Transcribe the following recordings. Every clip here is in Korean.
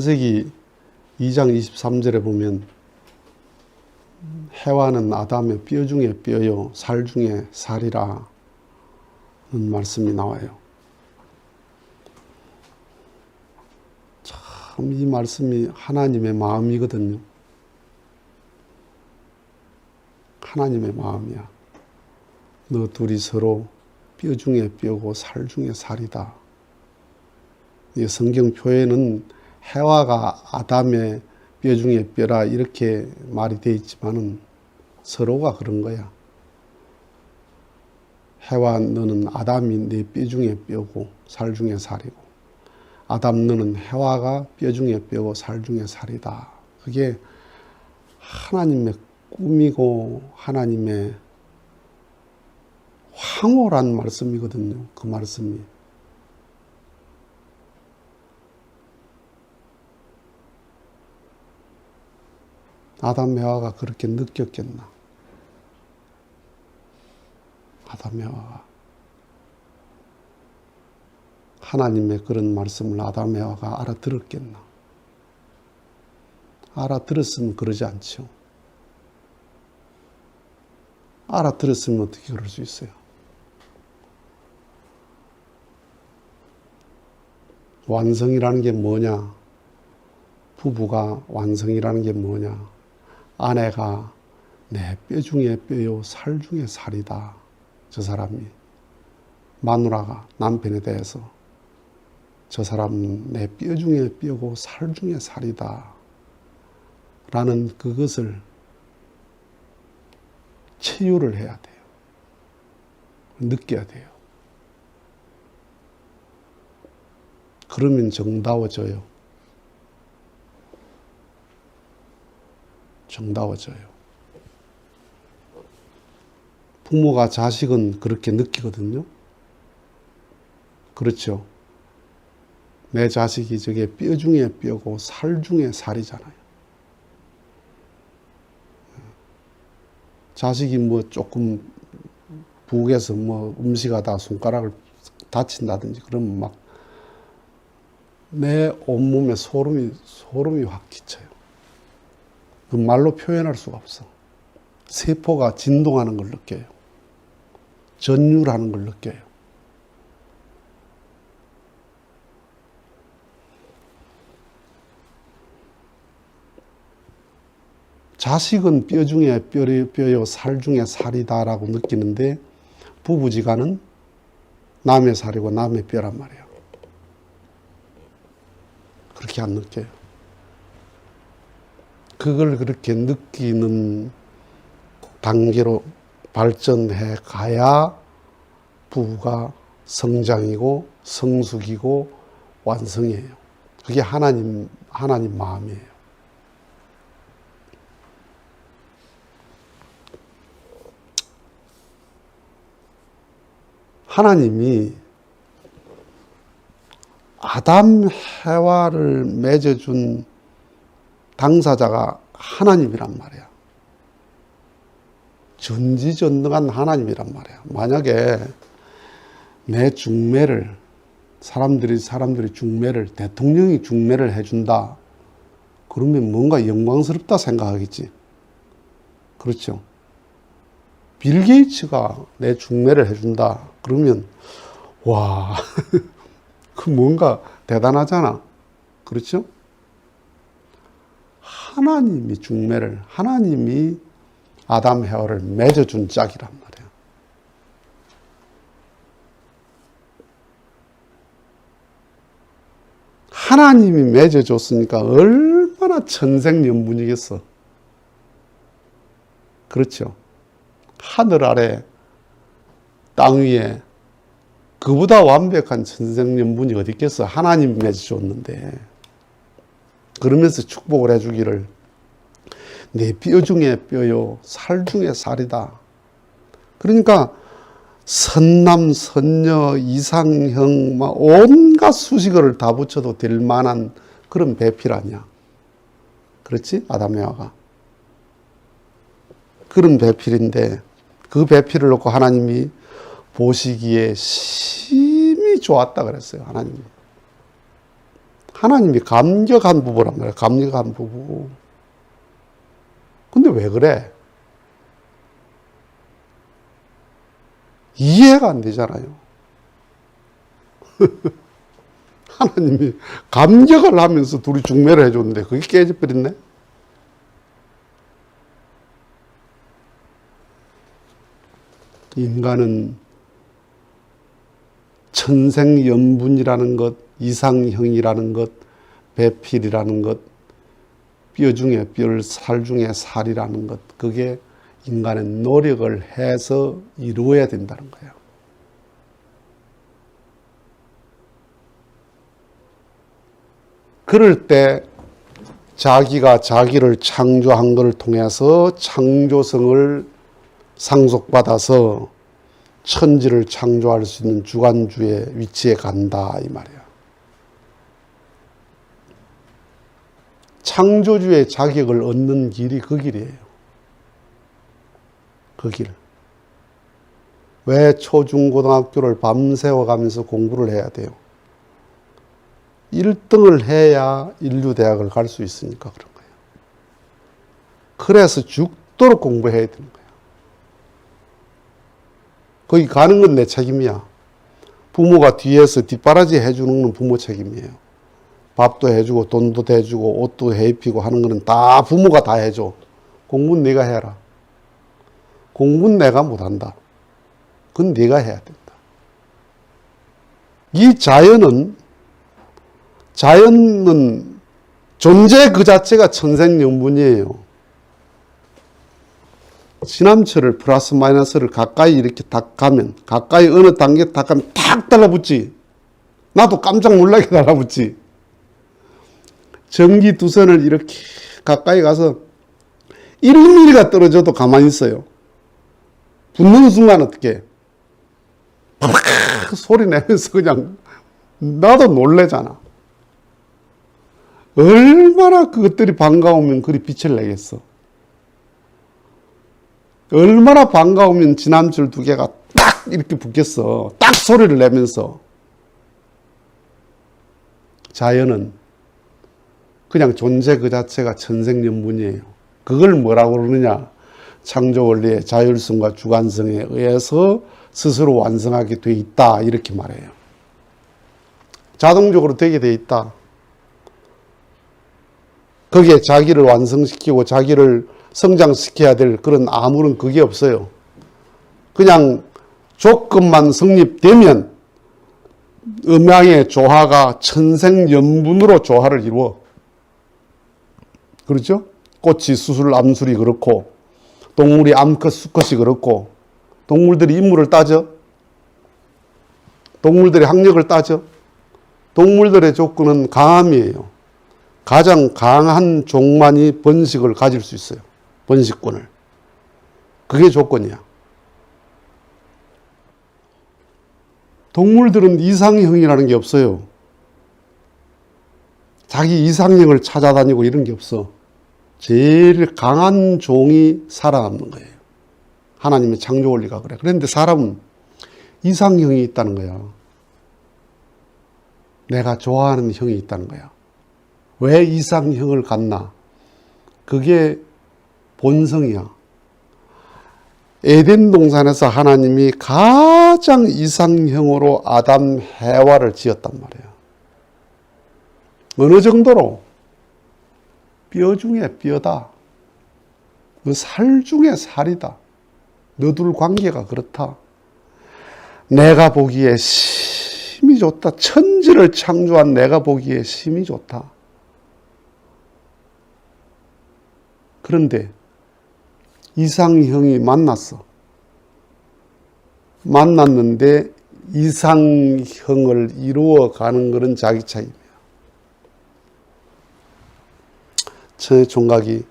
창세기 2장 23절에 보면 해와는 아담의 뼈 중에 뼈요 살 중에 살이라 는 말씀이 나와요. 참 이 말씀이 하나님의 마음이거든요. 하나님의 마음이야. 너 둘이 서로 뼈 중에 뼈고 살 중에 살이다. 이 성경 표현은 해와가 아담의 뼈 중에 뼈라 이렇게 말이 되어 있지만은 서로가 그런 거야. 해와 너는 아담이 내뼈 중에 뼈고 살 중에 살이고 아담 너는 해와가 뼈 중에 뼈고 살 중에 살이다. 그게 하나님의 꿈이고 하나님의 황홀한 말씀이거든요. 그 말씀이. 아담 해와가 그렇게 느꼈겠나? 아담 해와가 하나님의 그런 말씀을 아담 해와가 알아들었겠나? 알아들었으면 그러지 않죠. 알아들었으면 어떻게 그럴 수 있어요? 완성이라는 게 뭐냐? 부부가 완성이라는 게 뭐냐? 아내가 내 뼈 중에 뼈요, 살 중에 살이다. 저 사람이. 마누라가 남편에 대해서 저 사람은 내 뼈 중에 뼈고 살 중에 살이다. 라는 그것을 체유를 해야 돼요. 느껴야 돼요. 그러면 정다워져요. 정다워져요. 부모가 자식은 그렇게 느끼거든요. 그렇죠. 내 자식이 저게 뼈 중에 뼈고 살 중에 살이잖아요. 자식이 뭐 조금 북에서 뭐 음식하다 손가락을 다친다든지 그러면 막 내 온몸에 소름이 소름이 확 끼쳐요. 그 말로 표현할 수가 없어. 세포가 진동하는 걸 느껴요. 전율하는 걸 느껴요. 자식은 뼈 중에 뼈요, 살 중에 살이다라고 느끼는데 부부지간은 남의 살이고 남의 뼈란 말이에요. 그렇게 안 느껴요. 그걸 그렇게 느끼는 단계로 발전해 가야 부부가 성장이고 성숙이고 완성이에요. 그게 하나님, 하나님 마음이에요. 하나님이 아담 해와를 맺어준 당사자가 하나님이란 말이야. 전지전능한 하나님이란 말이야. 만약에 내 중매를 사람들이 사람들이 중매를 대통령이 중매를 해준다. 그러면 뭔가 영광스럽다 생각하겠지. 그렇죠. 빌 게이츠가 내 중매를 해준다. 그러면 와, 그 뭔가 대단하잖아. 그렇죠? 하나님이 중매를 하나님이 아담 헤어를 맺어준 짝이란 말이야. 하나님이 맺어줬으니까 얼마나 천생연분이겠어. 그렇죠. 하늘 아래 땅 위에 그보다 완벽한 천생연분이 어디 있겠어? 하나님 맺어줬는데. 그러면서 축복을 해주기를 내뼈 중에 뼈요, 살 중에 살이다. 그러니까 선남, 선녀, 이상형, 막 온갖 수식어를 다 붙여도 될 만한 그런 배필 아니야. 그렇지? 아담에와가. 그런 배필인데 그 배필을 놓고 하나님이 보시기에 심히 좋았다 그랬어요. 하나님이. 하나님이 감격한 부부란 말이야. 감격한 부부. 근데 왜 그래? 이해가 안 되잖아요. 하나님이 감격을 하면서 둘이 중매를 해줬는데 그게 깨져버렸네? 인간은 천생연분이라는 것, 이상형이라는 것, 배필이라는 것, 뼈 중에 뼈를, 살 중에 살이라는 것, 그게 인간의 노력을 해서 이루어야 된다는 거예요. 그럴 때 자기가 자기를 창조한 것을 통해서 창조성을 상속받아서 천지를 창조할 수 있는 주관주의 위치에 간다 이 말이야. 창조주의 자격을 얻는 길이 그 길이에요. 그 길. 왜 초중고등학교를 밤새워 가면서 공부를 해야 돼요? 1등을 해야 인류대학을 갈 수 있으니까 그런 거예요. 그래서 죽도록 공부해야 되는 거예요. 거기 가는 건 내 책임이야. 부모가 뒤에서 뒷바라지 해주는 건 부모 책임이에요. 밥도 해주고 돈도 대주고 옷도 해입히고 하는 거는 다 부모가 다 해줘. 공부는 네가 해라. 공부는 내가 못한다. 그건 네가 해야 된다. 이 자연은 자연은 존재 그 자체가 천생연분이에요. 시남철을 플러스 마이너스를 가까이 이렇게 딱 가면 가까이 어느 단계 딱 가면 탁 달라붙지. 나도 깜짝 놀라게 달라붙지. 전기 두 선을 이렇게 가까이 가서 1mm가 떨어져도 가만히 있어요. 붙는 순간 어떻게 소리 내면서 그냥 나도 놀래잖아. 얼마나 그것들이 반가우면 그리 빛을 내겠어. 얼마나 반가우면 지남줄 두 개가 딱 이렇게 붙겠어. 딱 소리를 내면서. 자연은 그냥 존재 그 자체가 천생연분이에요. 그걸 뭐라고 그러느냐? 창조 원리의 자율성과 주관성에 의해서 스스로 완성하게 돼 있다. 이렇게 말해요. 자동적으로 되게 돼 있다. 거기에 자기를 완성시키고 자기를 성장시켜야 될 그런 아무런 그게 없어요. 그냥 조건만 성립되면 음양의 조화가 천생연분으로 조화를 이루어. 그렇죠? 꽃이 수술 암술이 그렇고 동물이 암컷 수컷이 그렇고 동물들이 인물을 따져. 동물들의 학력을 따져. 동물들의 조건은 강함이에요. 가장 강한 종만이 번식을 가질 수 있어요. 번식권을. 그게 조건이야. 동물들은 이상형이라는 게 없어요. 자기 이상형을 찾아다니고 이런 게 없어. 제일 강한 종이 살아남는 거예요. 하나님의 창조 원리가 그래. 그런데 사람은 이상형이 있다는 거야. 내가 좋아하는 형이 있다는 거야. 왜 이상형을 갖나? 그게 본성이야. 에덴 동산에서 하나님이 가장 이상형으로 아담 해와를 지었단 말이에요. 어느 정도로? 뼈 중에 뼈다. 그살 중에 살이다. 너둘 관계가 그렇다. 내가 보기에 심이 좋다. 천지를 창조한 내가 보기에 심이 좋다. 그런데 이상형이 만났어. 만났는데 이상형을 이루어 가는 것은 자기 차이입니다. 저 총각이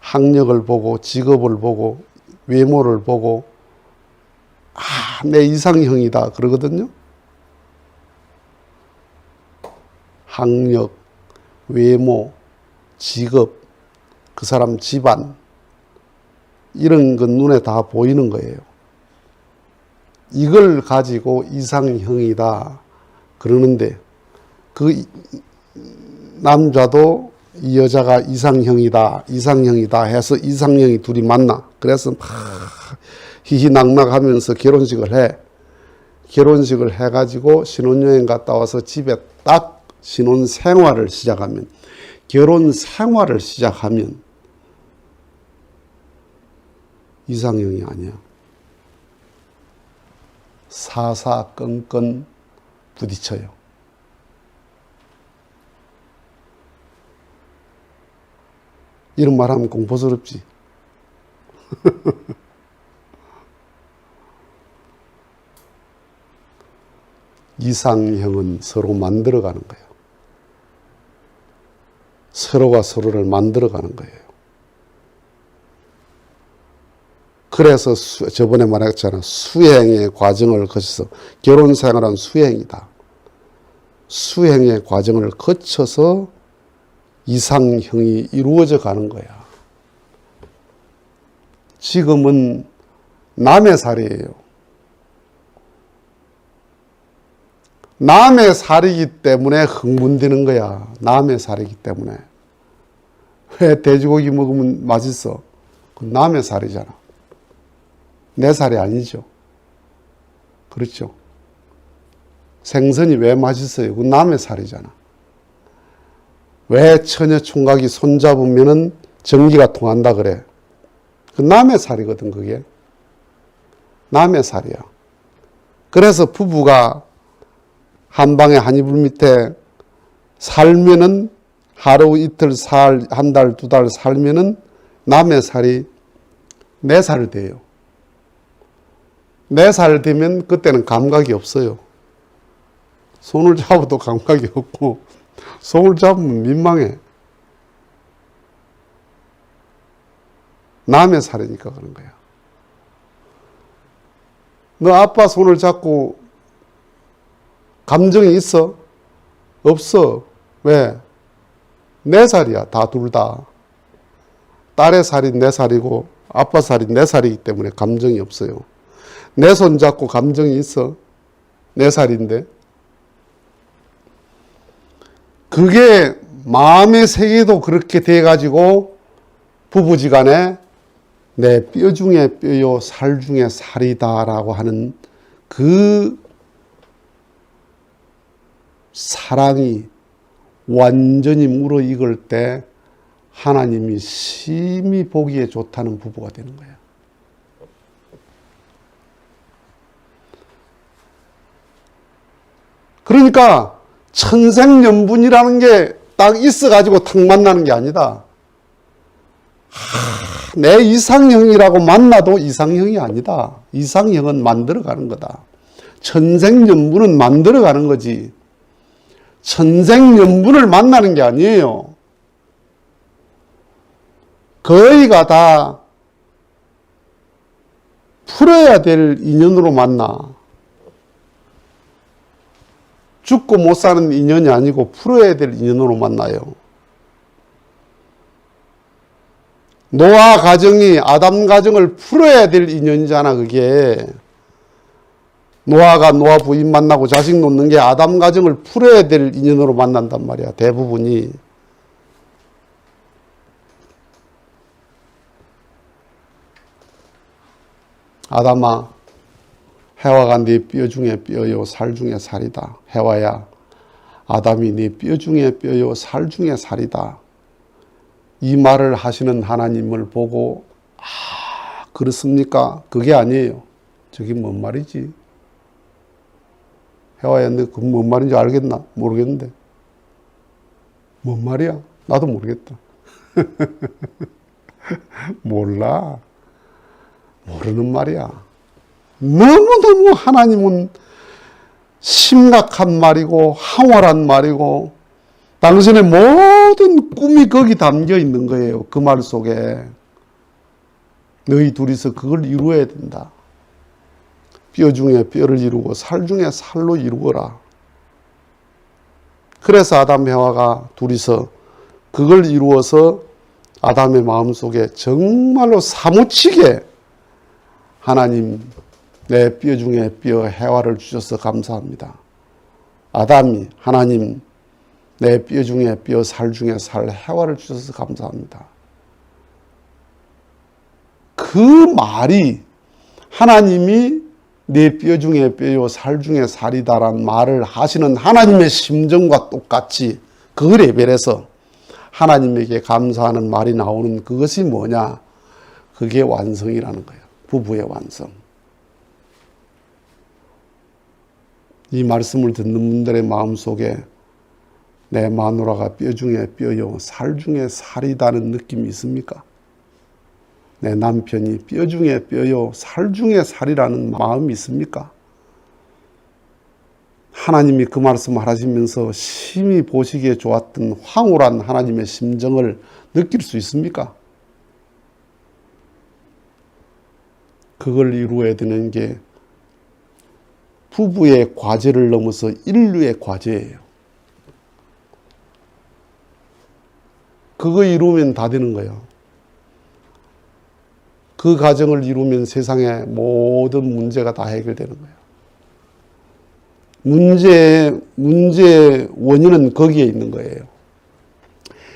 학력을 보고 직업을 보고 외모를 보고 아, 내 이상형이다 그러거든요. 학력, 외모, 직업, 그 사람 집안, 이런 건 눈에 다 보이는 거예요. 이걸 가지고 이상형이다. 그러는데 그 이- 남자도 이 여자가 이상형이다, 이상형이다 해서 이상형이 둘이 만나. 그래서 막 희희낙낙 하면서 결혼식을 해. 결혼식을 해가지고 신혼여행 갔다 와서 집에 딱 신혼 생활을 시작하면 결혼 생활을 시작하면 이상형이 아니야. 사사건건 부딪혀요. 이런 말 하면 공포스럽지. 이상형은 서로 만들어가는 거예요. 서로가 서로를 만들어가는 거예요. 그래서 수- 저번에 말했잖아. 수행의 과정을 거쳐서 결혼 생활은 수행이다. 수행의 과정을 거쳐서 이상형이 이루어져 가는 거야. 지금은 남의 살이에요. 남의 살이기 때문에 흥분되는 거야. 남의 살이기 때문에. 왜 돼지고기 먹으면 맛있어? 그 남의 살이잖아. 내 살이 아니죠. 그렇죠. 생선이 왜 맛있어요? 그 남의 살이잖아. 왜 처녀 총각이 손잡으면은 전기가 통한다 그래? 그 남의 살이거든, 그게. 남의 살이야. 그래서 부부가 한 방에 한 이불 밑에 살면은 하루 이틀 살, 한 달, 두 달 살면은 남의 살이 네살 돼요. 네살 되면 그때는 감각이 없어요. 손을 잡아도 감각이 없고, 손을 잡으면 민망해. 남의 살이니까 그런 거야. 너 아빠 손을 잡고 감정이 있어? 없어. 왜? 네 살이야, 다 둘 다. 딸의 살이 네 살이고, 아빠 살이 네 살이기 때문에 감정이 없어요. 내 손 잡고 감정이 있어? 네 살인데. 그게 마음의 세계도 그렇게 돼가지고 부부지간에 내 뼈 중에 뼈요, 살 중에 살이다라고 하는 그 사랑이 완전히 물어 익을 때 하나님이 심히 보기에 좋다는 부부가 되는 거야. 그러니까 천생연분이라는 게 딱 있어가지고 탁 만나는 게 아니다. 하, 내 이상형이라고 만나도 이상형이 아니다. 이상형은 만들어가는 거다. 천생연분은 만들어가는 거지. 천생연분을 만나는 게 아니에요. 거의가 다 풀어야 될 인연으로 만나. 죽고 못 사는 인연이 아니고 풀어야 될 인연으로 만나요. 노아 가정이 아담 가정을 풀어야 될 인연이잖아, 그게. 노아가 노아 부인 만나고 자식 놓는 게 아담 가정을 풀어야 될 인연으로 만난단 말이야, 대부분이. 아담아, 해와가 네 뼈 중에 뼈요, 살 중에 살이다. 해와야, 아담이 네 뼈 중에 뼈요, 살 중에 살이다. 이 말을 하시는 하나님을 보고, 아, 그렇습니까? 그게 아니에요. 저게 뭔 말이지? 해와야, 너그뭔 말인지 알겠나? 모르겠는데. 뭔 말이야? 나도 모르겠다. 몰라. 모르는 말이야. 너무너무 하나님은 심각한 말이고 황홀한 말이고 당신의 모든 꿈이 거기 담겨 있는 거예요. 그 말 속에. 너희 둘이서 그걸 이루어야 된다. 뼈 중에 뼈를 이루고 살 중에 살로 이루어라. 그래서 아담 해와가 둘이서 그걸 이루어서 아담의 마음 속에 정말로 사무치게 하나님 내 뼈 중에 뼈 해와를 주셔서 감사합니다. 아담이 하나님 내 뼈 중에 뼈, 살 중에 살, 해화를 주셔서 감사합니다. 그 말이 하나님이 내 뼈 중에 뼈요, 살 중에 살이다란 말을 하시는 하나님의 심정과 똑같이 그 레벨에서 하나님에게 감사하는 말이 나오는 그것이 뭐냐? 그게 완성이라는 거예요. 부부의 완성. 이 말씀을 듣는 분들의 마음 속에 내 마누라가 뼈 중에 뼈요, 살 중에 살이다는 느낌이 있습니까? 내 남편이 뼈 중에 뼈요, 살 중에 살이라는 마음이 있습니까? 하나님이 그 말씀을 하시면서 심히 보시기에 좋았던 황홀한 하나님의 심정을 느낄 수 있습니까? 그걸 이루어야 되는 게 부부의 과제를 넘어서 인류의 과제예요. 그거 이루면 다 되는 거예요. 그 과정을 이루면 세상의 모든 문제가 다 해결되는 거예요. 문제, 문제의 원인은 거기에 있는 거예요.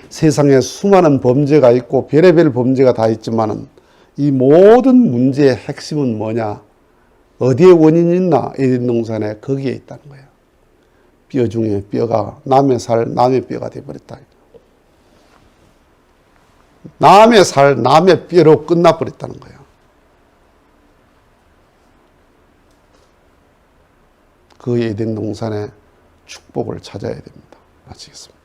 세상에 수많은 범죄가 있고 별의별 범죄가 다 있지만은 이 모든 문제의 핵심은 뭐냐? 어디에 원인이 있나? 에덴 동산에 거기에 있다는 거예요. 뼈 중에 뼈가 남의 살, 남의 뼈가 되어버렸다. 남의 살, 남의 뼈로 끝나버렸다는 거예요. 그 에덴 동산의 축복을 찾아야 됩니다. 마치겠습니다.